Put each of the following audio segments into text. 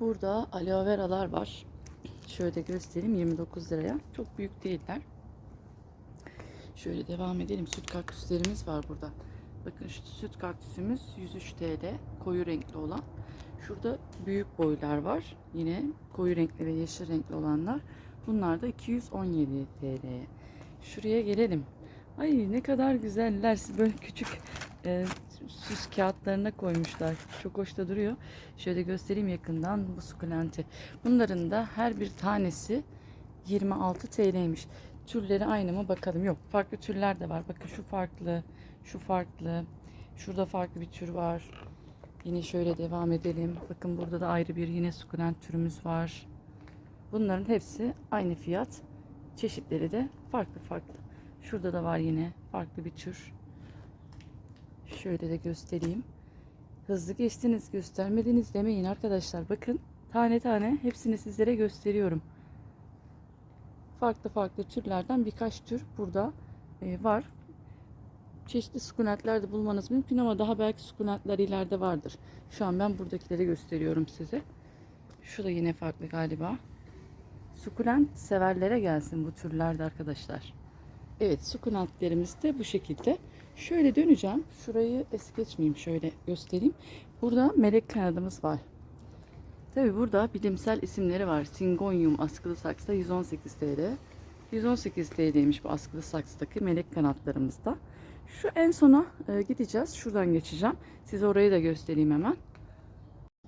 Burada aloe veralar var. Şöyle göstereyim 29 liraya. Çok büyük değiller. Şöyle devam edelim. Süt kaktüslerimiz var burada. Bakın şu süt kaktüsümüz 103 TL. Koyu renkli olan. Şurada büyük boylar var. Yine koyu renkli ve yeşil renkli olanlar. Bunlar da 217 TL'ye. Şuraya gelelim. Ay ne kadar güzeller. Böyle küçük e, süs kağıtlarına koymuşlar. Çok hoş da duruyor. Şöyle göstereyim yakından bu sukulenti. Bunların da her bir tanesi 26 TL'ymiş. Türleri aynı mı bakalım. Yok farklı türler de var. Bakın şu farklı, şu farklı. Şurada farklı bir tür var. Yine şöyle devam edelim. Bakın burada da ayrı bir yine sukulent türümüz var. Bunların hepsi aynı fiyat. Çeşitleri de farklı farklı. Şurada da var yine farklı bir tür. Şöyle de göstereyim. Hızlı geçtiniz, göstermediniz demeyin arkadaşlar. Bakın tane tane hepsini sizlere gösteriyorum. Farklı farklı türlerden birkaç tür burada e, var. Çeşitli sukulentler de bulmanız mümkün ama daha belki sukulentler ileride vardır. Şu an ben buradakileri gösteriyorum size. Şu da yine farklı galiba. Sukulent severlere gelsin bu türlerde arkadaşlar. Evet sukulentlerimiz de bu şekilde. Şöyle döneceğim. Şurayı es geçmeyeyim. Şöyle göstereyim. Burada melek kanadımız var. Tabi burada bilimsel isimleri var. Syngonium askılı saksıda 118 TL. 118 TL'ymiş bu askılı saksıdaki melek kanatlarımızda. Şu en sona e, gideceğiz. Şuradan geçeceğim. Size orayı da göstereyim hemen.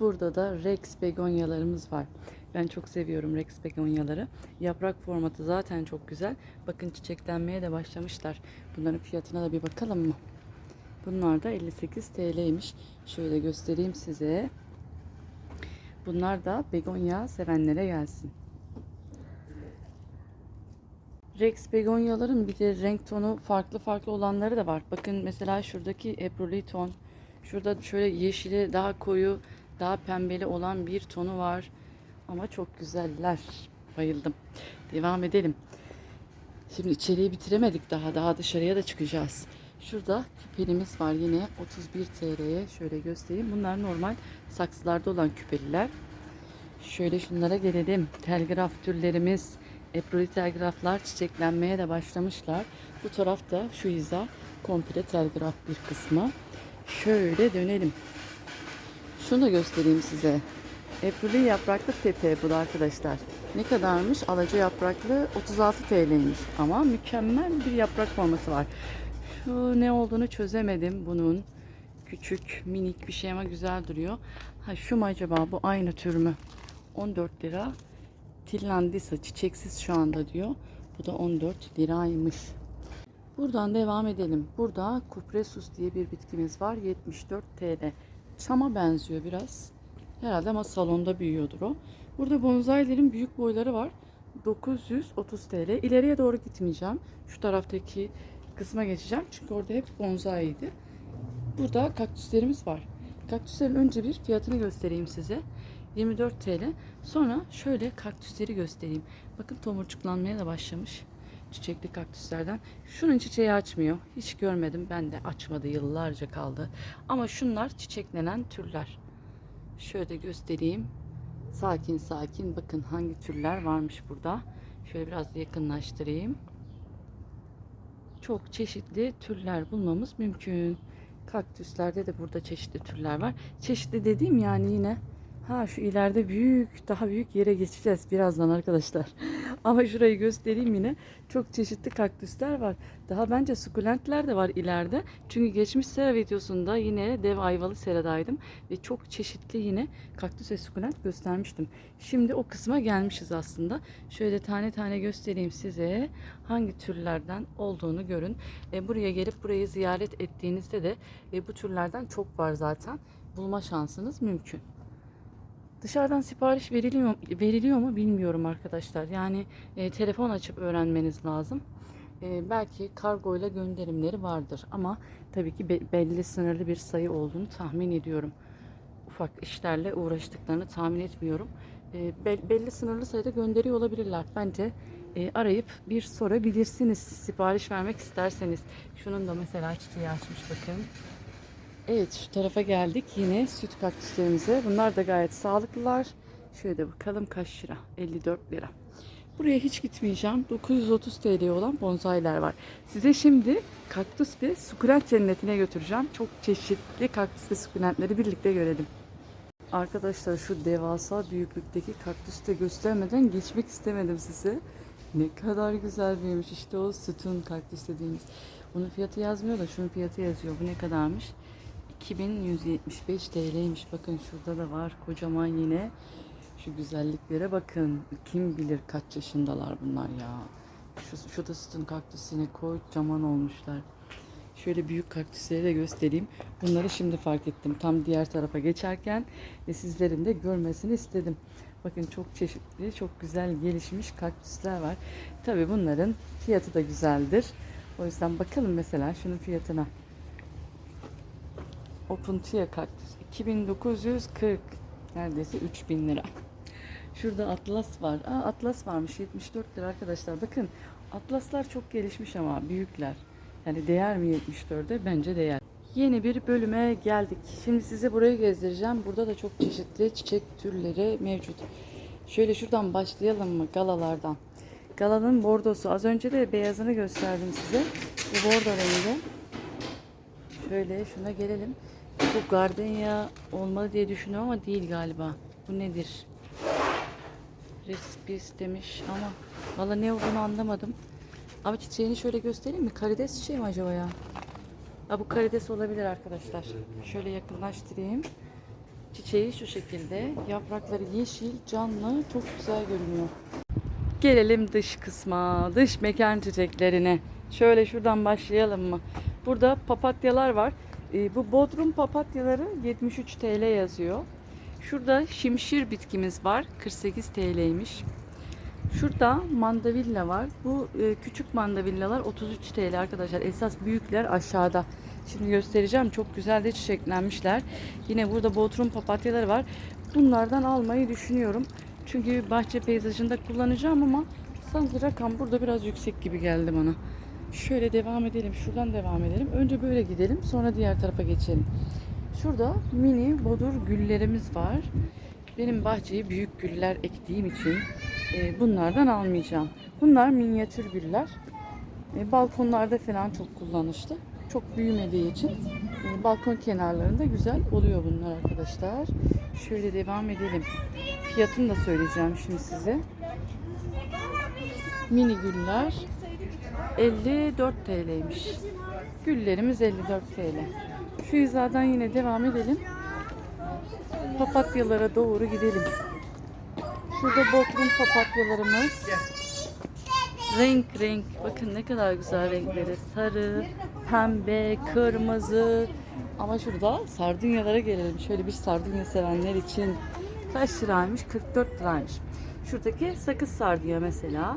Burada da Rex begonyalarımız var. Ben çok seviyorum Rex begonyaları. Yaprak formatı zaten çok güzel. Bakın çiçeklenmeye de başlamışlar. Bunların fiyatına da bir bakalım mı? Bunlar da 58 TL'ymiş. Şöyle göstereyim size. Bunlar da begonya sevenlere gelsin. Rex begonyaların bir de renk tonu farklı farklı olanları da var. Bakın mesela şuradaki ebruli ton. Şurada şöyle yeşili daha koyu, daha pembeli olan bir tonu var. Ama çok güzeller. Bayıldım. Devam edelim. Şimdi içeriği bitiremedik daha. Daha dışarıya da çıkacağız. Şurada küpelimiz var yine 31 TL'ye. Şöyle göstereyim. Bunlar normal saksılarda olan küpeliler. Şöyle şunlara gelelim. Telgraf türlerimiz, eproli telgraflar çiçeklenmeye de başlamışlar. Bu tarafta şu hiza komple telgraf bir kısmı. Şöyle dönelim. Şunu da göstereyim size. Eproli yapraklı pepe bu da arkadaşlar. Ne kadarmış? Alaca yapraklı 36 TL'ymiş. Ama mükemmel bir yaprak forması var. Şu ne olduğunu çözemedim bunun. Küçük, minik bir şey ama güzel duruyor. Ha şu mu acaba? Bu aynı tür mü? 14 lira. Tillandisa çiçeksiz şu anda diyor. Bu da 14 liraymış. Buradan devam edelim. Burada kupresus diye bir bitkimiz var. 74 TL. Çama benziyor biraz. Herhalde ama salonda büyüyordur o. Burada bonsailerin büyük boyları var. 930 TL. İleriye doğru gitmeyeceğim. Şu taraftaki kısma geçeceğim. Çünkü orada hep bonsaiydi. Burada kaktüslerimiz var. Kaktüslerin önce bir fiyatını göstereyim size. 24 TL. Sonra şöyle kaktüsleri göstereyim. Bakın tomurcuklanmaya da başlamış. Çiçekli kaktüslerden. Şunun çiçeği açmıyor. Hiç görmedim. Ben de açmadı. Yıllarca kaldı. Ama şunlar çiçeklenen türler. Şöyle göstereyim. Sakin sakin bakın hangi türler varmış burada. Şöyle biraz yakınlaştırayım. Çok çeşitli türler bulmamız mümkün. Kaktüslerde de burada çeşitli türler var. Çeşitli dediğim yani yine ha şu ileride büyük daha büyük yere geçeceğiz birazdan arkadaşlar. Ama şurayı göstereyim yine. Çok çeşitli kaktüsler var. Daha bence sukulentler de var ileride. Çünkü geçmiş sera videosunda yine dev ayvalı seradaydım. Ve çok çeşitli yine kaktüs ve sukulent göstermiştim. Şimdi o kısma gelmişiz aslında. Şöyle tane tane göstereyim size. Hangi türlerden olduğunu görün. E, buraya gelip burayı ziyaret ettiğinizde de e, bu türlerden çok var zaten. Bulma şansınız mümkün. Dışarıdan sipariş veriliyor, veriliyor mu bilmiyorum arkadaşlar. Yani e, telefon açıp öğrenmeniz lazım. E, belki kargo ile gönderimleri vardır ama tabii ki be- belli sınırlı bir sayı olduğunu tahmin ediyorum. Ufak işlerle uğraştıklarını tahmin etmiyorum. E, be- belli sınırlı sayıda gönderiyor olabilirler. Bence e, arayıp bir sorabilirsiniz sipariş vermek isterseniz. Şunun da mesela çiçeği açmış bakın. Evet şu tarafa geldik yine süt kaktüslerimize. Bunlar da gayet sağlıklılar. Şöyle de bakalım kaç lira? 54 lira. Buraya hiç gitmeyeceğim. 930 TL olan bonsailer var. Size şimdi kaktüs ve sukulent cennetine götüreceğim. Çok çeşitli kaktüs ve sukulentleri birlikte görelim. Arkadaşlar şu devasa büyüklükteki kaktüsü de göstermeden geçmek istemedim size. Ne kadar güzel büyümüş. İşte o sütun kaktüs dediğimiz. Bunun fiyatı yazmıyor da şunun fiyatı yazıyor. Bu ne kadarmış? 2175 TL'ymiş. Bakın şurada da var kocaman yine. Şu güzelliklere bakın. Kim bilir kaç yaşındalar bunlar ya. Şu, şu da sütun kaktüsüne kocaman olmuşlar. Şöyle büyük kaktüsleri de göstereyim. Bunları şimdi fark ettim. Tam diğer tarafa geçerken ve sizlerin de görmesini istedim. Bakın çok çeşitli, çok güzel gelişmiş kaktüsler var. Tabii bunların fiyatı da güzeldir. O yüzden bakalım mesela şunun fiyatına. Opuntia kaktüs 2940 neredeyse 3000 lira. Şurada atlas var. Aa, atlas varmış 74 lira arkadaşlar. Bakın atlaslar çok gelişmiş ama büyükler. Yani değer mi 74'e? Bence değer. Yeni bir bölüme geldik. Şimdi size burayı gezdireceğim. Burada da çok çeşitli çiçek türleri mevcut. Şöyle şuradan başlayalım mı galalardan. Galanın bordosu. Az önce de beyazını gösterdim size. Bu bordo rengi. Şöyle şuna gelelim. Bu gardenya olmalı diye düşünüyorum ama değil galiba. Bu nedir? Respis demiş ama valla ne olduğunu anlamadım. Ama çiçeğini şöyle göstereyim mi? Karides çiçeği mi acaba ya? Ha, bu karides olabilir arkadaşlar. Şöyle yakınlaştırayım. Çiçeği şu şekilde. Yaprakları yeşil, canlı, çok güzel görünüyor. Gelelim dış kısma, dış mekan çiçeklerine. Şöyle şuradan başlayalım mı? Burada papatyalar var. Ee, bu bodrum papatyaları 73 TL yazıyor. Şurada şimşir bitkimiz var. 48 TL'ymiş. Şurada mandavilla var. Bu e, küçük mandavillalar 33 TL arkadaşlar. Esas büyükler aşağıda. Şimdi göstereceğim. Çok güzel de çiçeklenmişler. Yine burada bodrum papatyaları var. Bunlardan almayı düşünüyorum. Çünkü bahçe peyzajında kullanacağım ama sanki rakam burada biraz yüksek gibi geldi bana. Şöyle devam edelim. Şuradan devam edelim. Önce böyle gidelim. Sonra diğer tarafa geçelim. Şurada mini bodur güllerimiz var. Benim bahçeye büyük güller ektiğim için e, bunlardan almayacağım. Bunlar minyatür güller. E, balkonlarda falan çok kullanışlı. Çok büyümediği için e, balkon kenarlarında güzel oluyor bunlar arkadaşlar. Şöyle devam edelim. Fiyatını da söyleyeceğim şimdi size. Mini güller 54 TL'ymiş. Güllerimiz 54 TL. Şu hizadan yine devam edelim. Papatyalara doğru gidelim. Şurada bodrum papatyalarımız. Renk renk. Bakın ne kadar güzel renkleri. Sarı, pembe, kırmızı. Ama şurada sardunyalara gelelim. Şöyle bir sardunya sevenler için kaç liraymış? 44 liraymış. Şuradaki sakız sardunya mesela.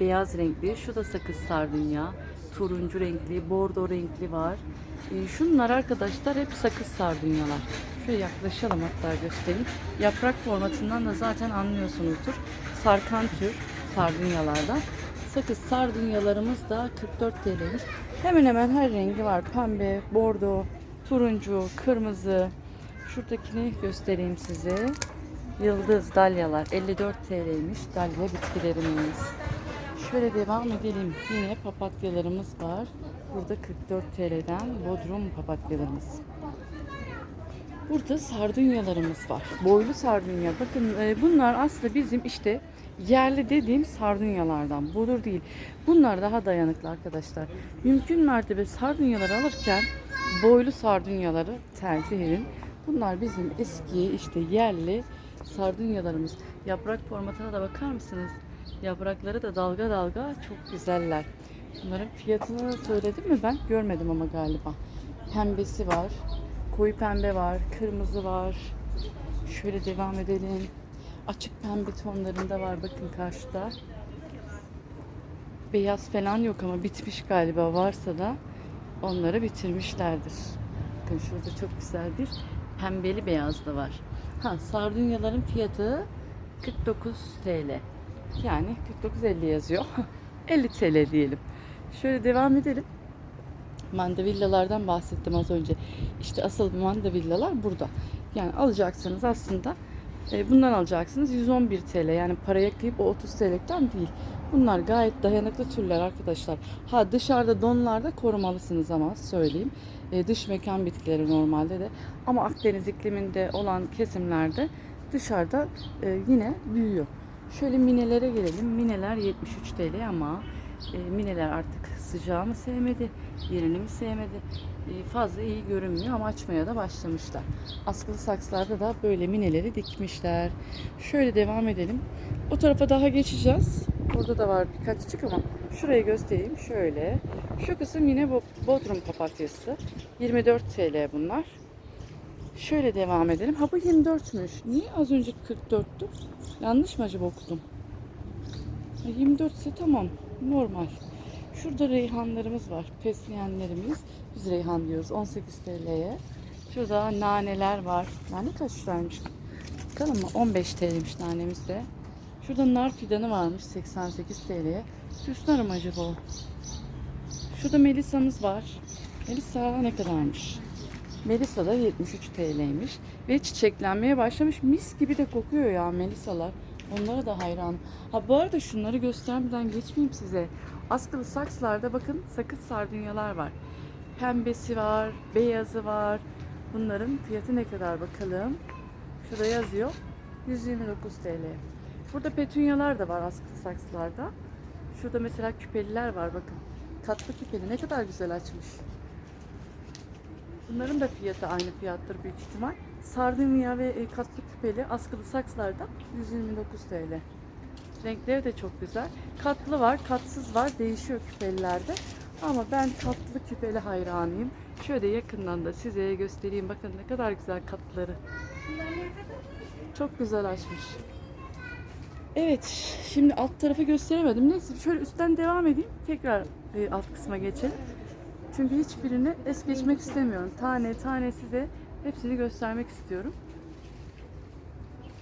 Beyaz renkli. Şu da sakız sardunya. Turuncu renkli, bordo renkli var. Ee, şunlar arkadaşlar hep sakız sardunyalar. Şöyle yaklaşalım hatta göstereyim. Yaprak formatından da zaten anlıyorsunuzdur. Sarkan tür sardunyalardan. Sakız sardunyalarımız da 44 TL'ymiş. Hemen hemen her rengi var. Pembe, bordo, turuncu, kırmızı. Şuradakini göstereyim size. Yıldız dalyalar 54 TL'ymiş. Dalya bitkilerimiz. Şöyle devam edelim. Yine papatyalarımız var. Burada 44 TL'den Bodrum papatyalarımız. Burada sardunyalarımız var. Boylu sardunya. Bakın e, bunlar aslında bizim işte yerli dediğim sardunyalardan. Budur değil. Bunlar daha dayanıklı arkadaşlar. Mümkün mertebe sardunyaları alırken boylu sardunyaları tercih edin. Bunlar bizim eski işte yerli sardunyalarımız. Yaprak formatına da bakar mısınız? Yaprakları da dalga dalga çok güzeller. Bunların fiyatını söyledim mi ben? Görmedim ama galiba. Pembesi var. Koyu pembe var. Kırmızı var. Şöyle devam edelim. Açık pembe tonlarında var bakın karşıda. Beyaz falan yok ama bitmiş galiba. Varsa da onları bitirmişlerdir. Bakın şurada çok güzel bir pembeli beyaz da var. Ha sardunyaların fiyatı 49 TL. Yani 49.50 yazıyor. 50 TL diyelim. Şöyle devam edelim. Mandavillalardan bahsettim az önce. İşte asıl mandavillalar burada. Yani alacaksınız aslında e, bundan alacaksınız 111 TL. Yani paraya kıyıp o 30 TL'den değil. Bunlar gayet dayanıklı türler arkadaşlar. Ha dışarıda donlarda korumalısınız ama söyleyeyim. E, dış mekan bitkileri normalde de. Ama Akdeniz ikliminde olan kesimlerde dışarıda e, yine büyüyor. Şöyle minelere gelelim. Mineler 73 TL ama e, mineler artık sıcağı mı sevmedi, yerini mi sevmedi. E, fazla iyi görünmüyor ama açmaya da başlamışlar. Askılı saksılarda da böyle mineleri dikmişler. Şöyle devam edelim. O tarafa daha geçeceğiz. Orada da var birkaç çiçek ama şurayı göstereyim. Şöyle. Şu kısım yine Bodrum papatyası. 24 TL bunlar. Şöyle devam edelim. Ha bu 24'müş. Niye az önce 44'tü? Yanlış mı acaba okudum? Ha, 24 ise tamam. Normal. Şurada reyhanlarımız var. Fesleğenlerimiz. Biz reyhan diyoruz. 18 TL'ye. Şurada naneler var. Nane kaç liraymış? Bakalım mı? 15 TL'ymiş nanemiz de. Şurada nar fidanı varmış 88 TL'ye. Süs nar acaba o? Şurada melisa'mız var. Melisa ne kadarmış? Melisa da 73 TL'ymiş. Ve çiçeklenmeye başlamış. Mis gibi de kokuyor ya Melisa'lar. Onlara da hayran. Ha bu arada şunları göstermeden geçmeyeyim size. Askılı saksılarda bakın sakız sardunyalar var. Pembesi var, beyazı var. Bunların fiyatı ne kadar bakalım. Şurada yazıyor. 129 TL. Burada petunyalar da var askılı saksılarda. Şurada mesela küpeliler var bakın. Katlı küpeli ne kadar güzel açmış. Bunların da fiyatı aynı fiyattır büyük ihtimal. Sardunya ve e, katlı küpeli askılı saksılarda 129 TL. Renkleri de çok güzel. Katlı var, katsız var. Değişiyor küpelilerde. Ama ben katlı küpeli hayranıyım. Şöyle yakından da size göstereyim. Bakın ne kadar güzel katları. Çok güzel açmış. Evet, şimdi alt tarafı gösteremedim. Neyse şöyle üstten devam edeyim. Tekrar e, alt kısma geçelim. Çünkü hiçbirini es geçmek istemiyorum. Tane tane size hepsini göstermek istiyorum.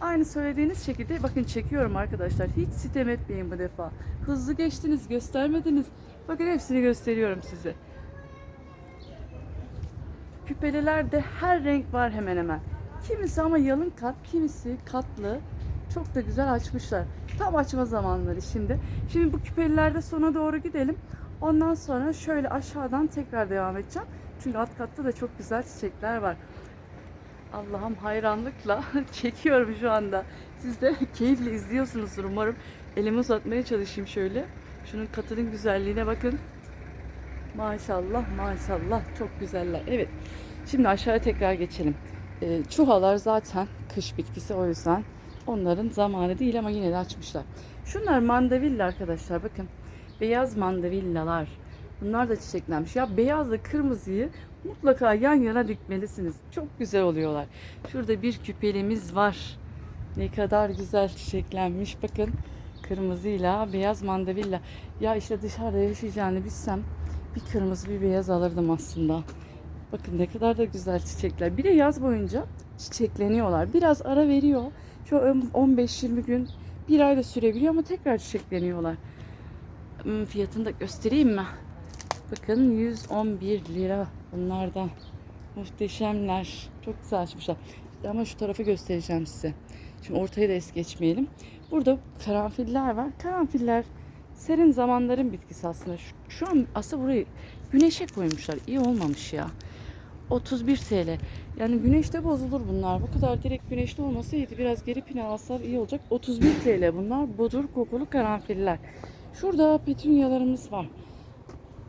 Aynı söylediğiniz şekilde bakın çekiyorum arkadaşlar. Hiç sitem etmeyin bu defa. Hızlı geçtiniz, göstermediniz. Bakın hepsini gösteriyorum size. Küpelilerde her renk var hemen hemen. Kimisi ama yalın kat, kimisi katlı. Çok da güzel açmışlar. Tam açma zamanları şimdi. Şimdi bu küpelilerde sona doğru gidelim. Ondan sonra şöyle aşağıdan tekrar devam edeceğim. Çünkü alt katta da çok güzel çiçekler var. Allah'ım hayranlıkla çekiyorum şu anda. Siz de keyifle izliyorsunuzdur umarım. Elimi uzatmaya çalışayım şöyle. Şunun katının güzelliğine bakın. Maşallah maşallah çok güzeller. Evet. Şimdi aşağıya tekrar geçelim. Ee, çuhalar zaten kış bitkisi o yüzden onların zamanı değil ama yine de açmışlar. Şunlar mandavilla arkadaşlar bakın. Beyaz mandavillalar. Bunlar da çiçeklenmiş. Ya beyazla kırmızıyı mutlaka yan yana dikmelisiniz. Çok güzel oluyorlar. Şurada bir küpelimiz var. Ne kadar güzel çiçeklenmiş. Bakın kırmızıyla beyaz mandavilla. Ya işte dışarıda yaşayacağını bilsem bir kırmızı bir beyaz alırdım aslında. Bakın ne kadar da güzel çiçekler. Bir de yaz boyunca çiçekleniyorlar. Biraz ara veriyor. Şu 15-20 gün bir ayda sürebiliyor ama tekrar çiçekleniyorlar. Hmm, Fiyatını da göstereyim mi? Bakın 111 lira bunlardan. Muhteşemler. Çok güzel açmışlar. Ama şu tarafı göstereceğim size. Şimdi ortayı da es geçmeyelim. Burada karanfiller var. Karanfiller serin zamanların bitkisi aslında. Şu, şu an aslında burayı güneşe koymuşlar. İyi olmamış ya. 31 TL. Yani güneşte bozulur bunlar. Bu kadar direkt güneşte olması iyiydi. Biraz geri pine alsalar iyi olacak. 31 TL bunlar. Bodur kokulu karanfiller. Şurada petunyalarımız var.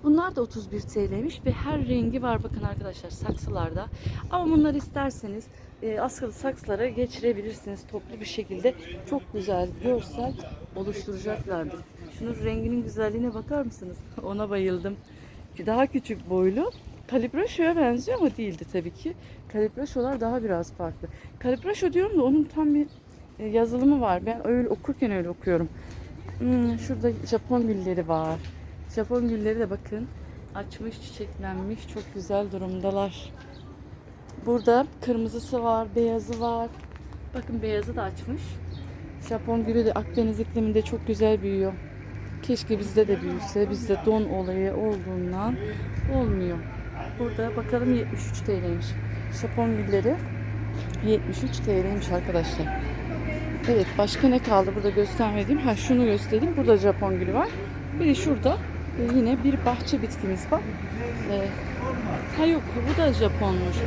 Bunlar da 31 TL'ymiş ve her rengi var bakın arkadaşlar saksılarda. Ama bunları isterseniz e, askılı saksılara geçirebilirsiniz toplu bir şekilde. Çok güzel görsel oluşturacaklardır. Şunun renginin güzelliğine bakar mısınız? Ona bayıldım. Daha küçük boylu. Kalibraşo'ya benziyor ama değildi tabii ki. Kalibraşolar daha biraz farklı. Kalibraşo diyorum da onun tam bir e, yazılımı var. Ben öyle okurken öyle okuyorum. Hmm, şurada Japon gülleri var. Japon gülleri de bakın açmış, çiçeklenmiş, çok güzel durumdalar. Burada kırmızısı var, beyazı var. Bakın beyazı da açmış. Japon gülü de Akdeniz ikliminde çok güzel büyüyor. Keşke bizde de büyüse. Bizde don olayı olduğundan olmuyor. Burada bakalım 73 TL'ymiş. Japon gülleri 73 TL'ymiş arkadaşlar. Evet başka ne kaldı burada göstermediğim? Ha şunu göstereyim. Burada Japon gülü var. Bir de şurada yine bir bahçe bitkimiz var. E, ha yok bu da Japonmuş.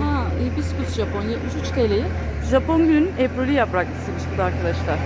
Ha hibiskus Japon 73 TL'ye. Japon gülünün ebruli yapraklısıymış bu da arkadaşlar.